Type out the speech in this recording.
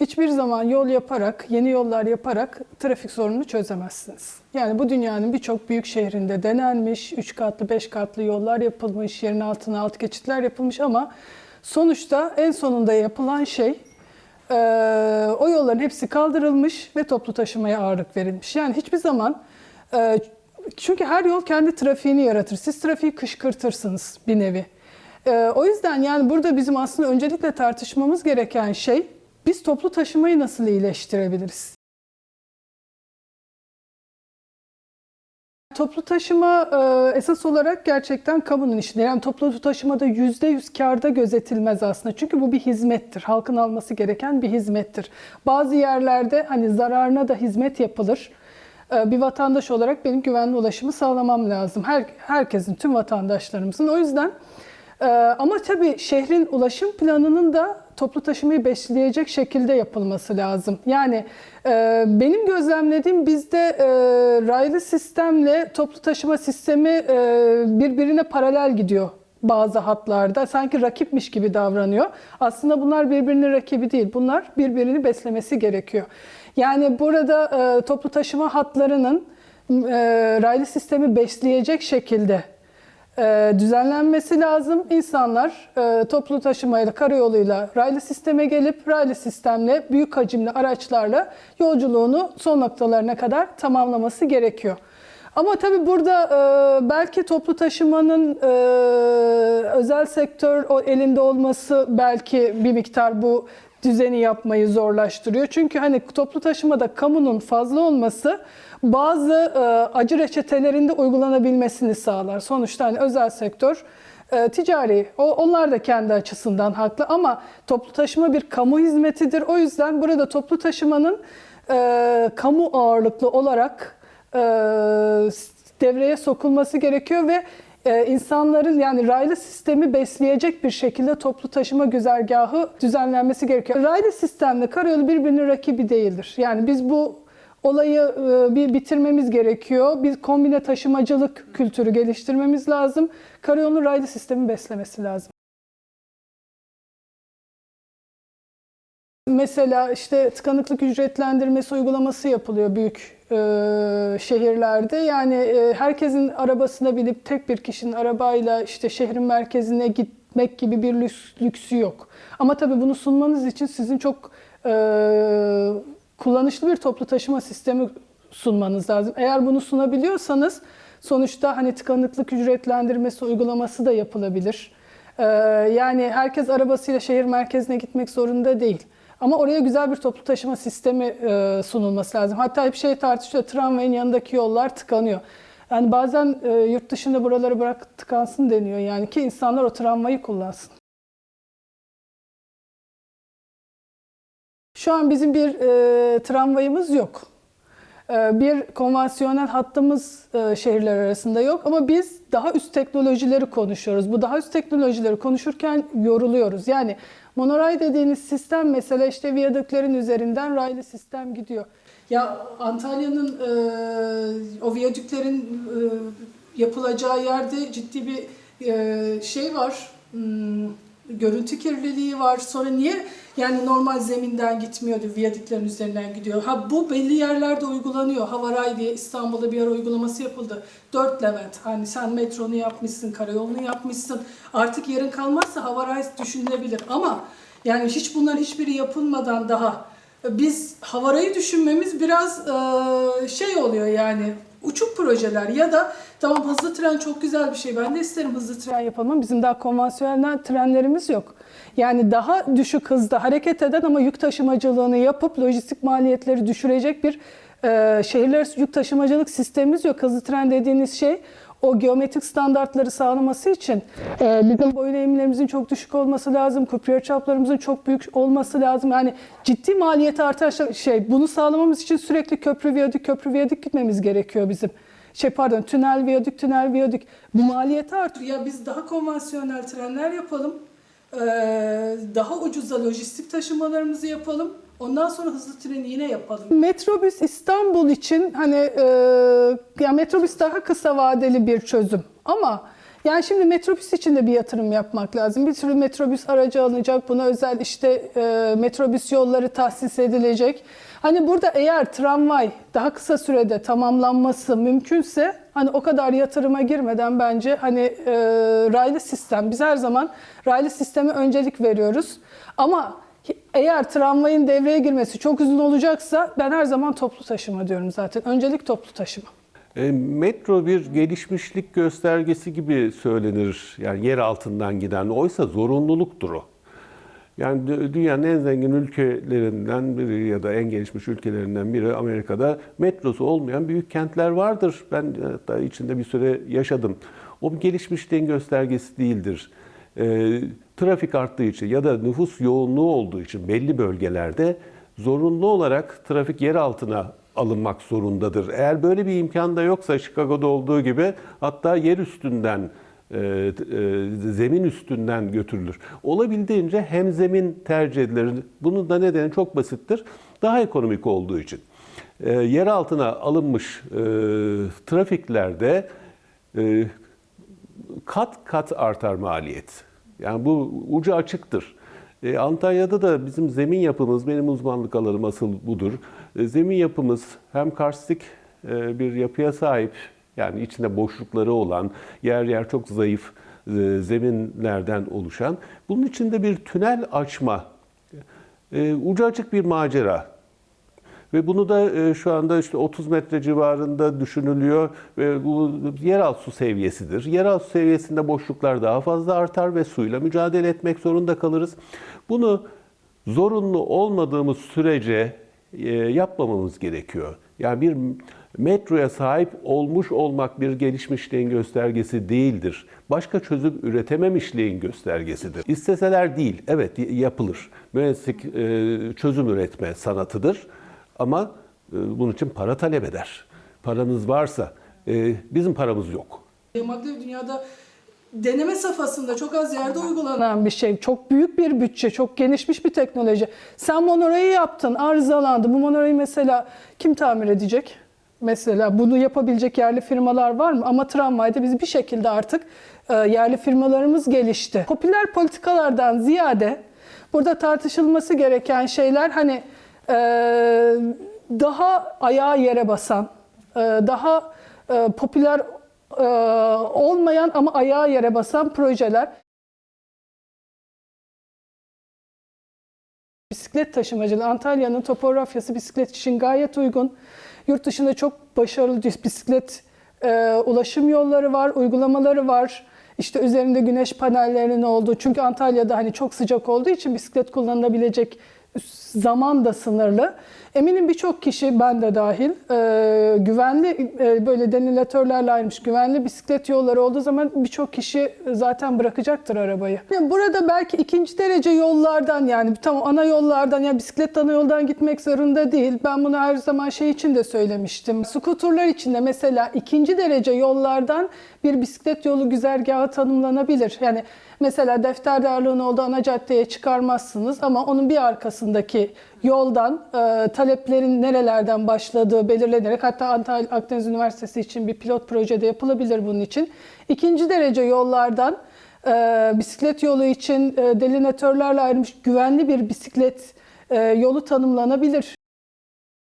hiçbir zaman yol yaparak, yeni yollar yaparak trafik sorununu çözemezsiniz. Yani bu dünyanın birçok büyük şehrinde denenmiş, 3 katlı, 5 katlı yollar yapılmış, yerin altına alt geçitler yapılmış ama sonuçta en sonunda yapılan şey e, o yolların hepsi kaldırılmış ve toplu taşımaya ağırlık verilmiş. Yani hiçbir zaman e, çünkü her yol kendi trafiğini yaratır. Siz trafiği kışkırtırsınız bir nevi. E, o yüzden yani burada bizim aslında öncelikle tartışmamız gereken şey biz toplu taşımayı nasıl iyileştirebiliriz? Toplu taşıma e, esas olarak gerçekten kamunun işinde. Yani toplu taşımada yüzde yüz karda gözetilmez aslında. Çünkü bu bir hizmettir. Halkın alması gereken bir hizmettir. Bazı yerlerde hani zararına da hizmet yapılır. E, bir vatandaş olarak benim güvenli ulaşımı sağlamam lazım. Her, herkesin, tüm vatandaşlarımızın. O yüzden e, ama tabii şehrin ulaşım planının da toplu taşımayı besleyecek şekilde yapılması lazım. Yani e, benim gözlemlediğim bizde e, raylı sistemle toplu taşıma sistemi e, birbirine paralel gidiyor bazı hatlarda. Sanki rakipmiş gibi davranıyor. Aslında bunlar birbirinin rakibi değil. Bunlar birbirini beslemesi gerekiyor. Yani burada e, toplu taşıma hatlarının e, raylı sistemi besleyecek şekilde e, düzenlenmesi lazım. İnsanlar e, toplu taşımayla, karayoluyla raylı sisteme gelip raylı sistemle büyük hacimli araçlarla yolculuğunu son noktalarına kadar tamamlaması gerekiyor. Ama tabii burada e, belki toplu taşımanın e, özel sektör elinde olması belki bir miktar bu düzeni yapmayı zorlaştırıyor. Çünkü hani toplu taşımada kamunun fazla olması bazı e, acı reçetelerinde uygulanabilmesini sağlar. Sonuçta hani özel sektör e, ticari, o, onlar da kendi açısından haklı ama toplu taşıma bir kamu hizmetidir. O yüzden burada toplu taşımanın e, kamu ağırlıklı olarak e, devreye sokulması gerekiyor ve e, insanların yani raylı sistemi besleyecek bir şekilde toplu taşıma güzergahı düzenlenmesi gerekiyor. Raylı sistemle karayolu birbirinin rakibi değildir. Yani biz bu olayı e, bir bitirmemiz gerekiyor. Bir kombine taşımacılık kültürü geliştirmemiz lazım. Karayolun raylı sistemi beslemesi lazım. Mesela işte tıkanıklık ücretlendirmesi uygulaması yapılıyor büyük e, şehirlerde. Yani e, herkesin arabasına binip tek bir kişinin arabayla işte şehrin merkezine gitmek gibi bir lüks, lüksü yok. Ama tabii bunu sunmanız için sizin çok e, kullanışlı bir toplu taşıma sistemi sunmanız lazım. Eğer bunu sunabiliyorsanız sonuçta hani tıkanıklık ücretlendirmesi uygulaması da yapılabilir. E, yani herkes arabasıyla şehir merkezine gitmek zorunda değil. Ama oraya güzel bir toplu taşıma sistemi e, sunulması lazım. Hatta bir şey tartışıyor, tramvayın yanındaki yollar tıkanıyor. Yani bazen e, yurt dışında buraları bırak tıkansın deniyor yani ki insanlar o tramvayı kullansın. Şu an bizim bir e, tramvayımız yok. E, bir konvansiyonel hattımız e, şehirler arasında yok ama biz daha üst teknolojileri konuşuyoruz. Bu daha üst teknolojileri konuşurken yoruluyoruz. Yani monoray dediğiniz sistem mesela işte viyadüklerin üzerinden raylı sistem gidiyor. Ya Antalya'nın e, o viyadüklerin e, yapılacağı yerde ciddi bir şey var. Görüntü kirliliği var. Sonra niye yani normal zeminden gitmiyordu, viyadüklerin üzerinden gidiyor. Ha bu belli yerlerde uygulanıyor. Havaray diye İstanbul'da bir ara uygulaması yapıldı. Dört Levent. Hani sen metronu yapmışsın, karayolunu yapmışsın. Artık yarın kalmazsa Havaray düşünülebilir. Ama yani hiç bunların hiçbiri yapılmadan daha biz Havaray'ı düşünmemiz biraz şey oluyor yani uçuk projeler ya da tamam hızlı tren çok güzel bir şey. Ben de isterim hızlı tren yapalım ama bizim daha konvansiyonel trenlerimiz yok. Yani daha düşük hızda hareket eden ama yük taşımacılığını yapıp lojistik maliyetleri düşürecek bir e, şehirler yük taşımacılık sistemimiz yok. Hızlı tren dediğiniz şey o geometrik standartları sağlaması için e, bizim boyun eğimlerimizin çok düşük olması lazım, kupriyer çaplarımızın çok büyük olması lazım. Yani ciddi maliyeti artan şey, bunu sağlamamız için sürekli köprü, viyadük, köprü, viyadük gitmemiz gerekiyor bizim. Şey pardon, tünel, viyadük, tünel, viyadük. Bu maliyeti artıyor. Ya biz daha konvansiyonel trenler yapalım, e, daha ucuza lojistik taşımalarımızı yapalım. Ondan sonra hızlı treni yine yapalım. Metrobüs İstanbul için hani e, ya metrobüs daha kısa vadeli bir çözüm ama Yani şimdi metrobüs için de bir yatırım yapmak lazım. Bir sürü metrobüs aracı alınacak. Buna özel işte e, metrobüs yolları tahsis edilecek. Hani burada eğer tramvay daha kısa sürede tamamlanması mümkünse hani o kadar yatırıma girmeden bence hani e, raylı sistem biz her zaman raylı sisteme öncelik veriyoruz. Ama eğer tramvayın devreye girmesi çok uzun olacaksa ben her zaman toplu taşıma diyorum zaten. Öncelik toplu taşıma. E, metro bir gelişmişlik göstergesi gibi söylenir. Yani yer altından giden. Oysa zorunluluktur o. Yani dü- dünyanın en zengin ülkelerinden biri ya da en gelişmiş ülkelerinden biri Amerika'da metrosu olmayan büyük kentler vardır. Ben e, hatta içinde bir süre yaşadım. O bir gelişmişliğin göstergesi değildir. E, trafik arttığı için ya da nüfus yoğunluğu olduğu için belli bölgelerde zorunlu olarak trafik yer altına alınmak zorundadır. Eğer böyle bir imkan da yoksa Chicago'da olduğu gibi hatta yer üstünden e, e, zemin üstünden götürülür. Olabildiğince hem zemin tercih edilir. Bunun da nedeni çok basittir. Daha ekonomik olduğu için. E, yer altına alınmış trafiklerde kat kat artar maliyet. Yani bu ucu açıktır. E, Antalya'da da bizim zemin yapımız, benim uzmanlık alanım asıl budur. E, zemin yapımız hem karstik e, bir yapıya sahip, yani içinde boşlukları olan, yer yer çok zayıf e, zeminlerden oluşan. Bunun içinde bir tünel açma, e, ucu açık bir macera. Ve bunu da e, şu anda işte 30 metre civarında düşünülüyor ve bu yeraltı su seviyesidir. Yeraltı seviyesinde boşluklar daha fazla artar ve suyla mücadele etmek zorunda kalırız. Bunu zorunlu olmadığımız sürece e, yapmamamız gerekiyor. Yani bir metroya sahip olmuş olmak bir gelişmişliğin göstergesi değildir. Başka çözüm üretememişliğin göstergesidir. İsteseler değil, evet yapılır. Mühendislik e, çözüm üretme sanatıdır. Ama e, bunun için para talep eder. Paranız varsa, e, bizim paramız yok. Maglev dünyada deneme safhasında çok az yerde uygulanan bir şey. Çok büyük bir bütçe, çok gelişmiş bir teknoloji. Sen monorail yaptın, arızalandı. Bu monorayı mesela kim tamir edecek? Mesela bunu yapabilecek yerli firmalar var mı? Ama tramvayda biz bir şekilde artık e, yerli firmalarımız gelişti. Popüler politikalardan ziyade burada tartışılması gereken şeyler hani daha ayağa yere basan, e, daha e, popüler e, olmayan ama ayağa yere basan projeler. Bisiklet taşımacılığı, Antalya'nın topografyası bisiklet için gayet uygun. Yurt dışında çok başarılı bisiklet e, ulaşım yolları var, uygulamaları var. İşte üzerinde güneş panellerinin olduğu. Çünkü Antalya'da hani çok sıcak olduğu için bisiklet kullanılabilecek zaman da sınırlı. Eminim birçok kişi, ben de dahil, e, güvenli e, böyle denilatörlerle ayrılmış güvenli bisiklet yolları olduğu zaman birçok kişi zaten bırakacaktır arabayı. Yani burada belki ikinci derece yollardan yani tamam ana yollardan ya bisiklet ana yoldan gitmek zorunda değil. Ben bunu her zaman şey için de söylemiştim. Skuturlar için de mesela ikinci derece yollardan bir bisiklet yolu güzergahı tanımlanabilir. Yani mesela defterdarlığın olduğu ana caddeye çıkarmazsınız ama onun bir arkasındaki yoldan e, taleplerin nerelerden başladığı belirlenerek hatta Antalya Akdeniz Üniversitesi için bir pilot projede yapılabilir bunun için. İkinci derece yollardan e, bisiklet yolu için e, delinatörlerle ayrılmış güvenli bir bisiklet e, yolu tanımlanabilir.